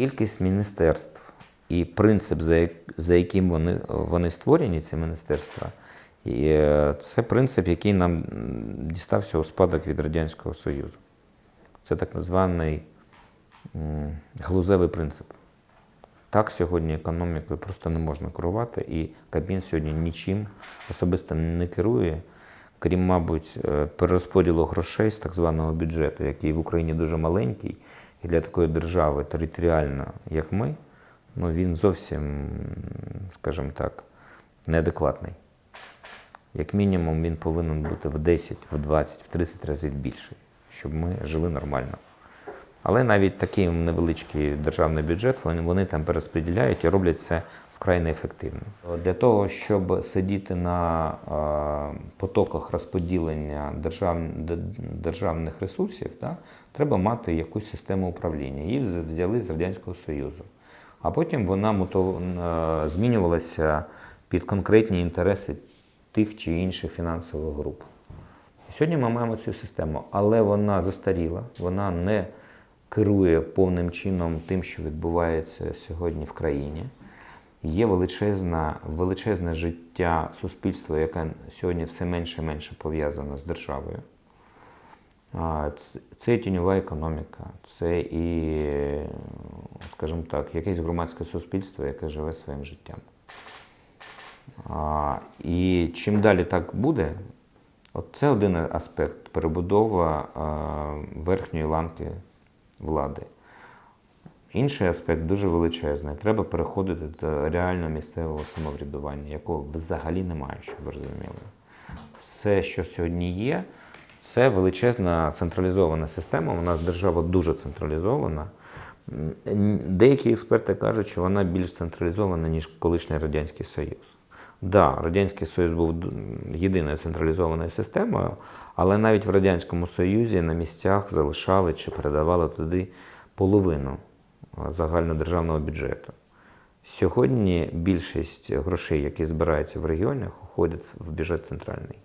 Кількість міністерств і принцип, за, за яким вони, вони створені, ці міністерства, і е, це принцип, який нам дістався у спадок від Радянського Союзу. Це так званий глузевий принцип. Так сьогодні економікою просто не можна керувати, і Кабмін сьогодні нічим особисто не керує, крім, мабуть, е, перерозподілу грошей з так званого бюджету, який в Україні дуже маленький, і для такої держави територіально, як ми, ну він зовсім, скажімо так, неадекватний. Як мінімум, він повинен бути в 10, в 20, в 30 разів більший, щоб ми жили нормально. Але навіть такий невеличкий державний бюджет вони, вони там перерозподіляють і роблять це вкрай неефективно. Для того, щоб сидіти на е, потоках розподілення держав, державних ресурсів, да, треба мати якусь систему управління. Її взяли з Радянського Союзу. А потім вона муто- е, змінювалася під конкретні інтереси тих чи інших фінансових груп. Сьогодні ми маємо цю систему, але вона застаріла, вона не керує повним чином тим, що відбувається сьогодні в країні. Є величезна, величезне життя суспільства, яке сьогодні все менше і менше пов'язано з державою. Це і тіньова економіка, це і, скажімо так, якесь громадське суспільство, яке живе своїм життям. І чим далі так буде, от це один аспект перебудова верхньої ланки влади. Інший аспект дуже величезний. Треба переходити до реального місцевого самоврядування, якого взагалі немає, щоб ви розуміли. Все, що сьогодні є, це величезна централізована система. У нас держава дуже централізована. Деякі експерти кажуть, що вона більш централізована, ніж колишній Радянський Союз. Да, Радянський Союз був єдиною централізованою системою, але навіть в Радянському Союзі на місцях залишали чи передавали туди половину загальнодержавного бюджету. Сьогодні більшість грошей, які збираються в регіонах, уходять в бюджет центральний.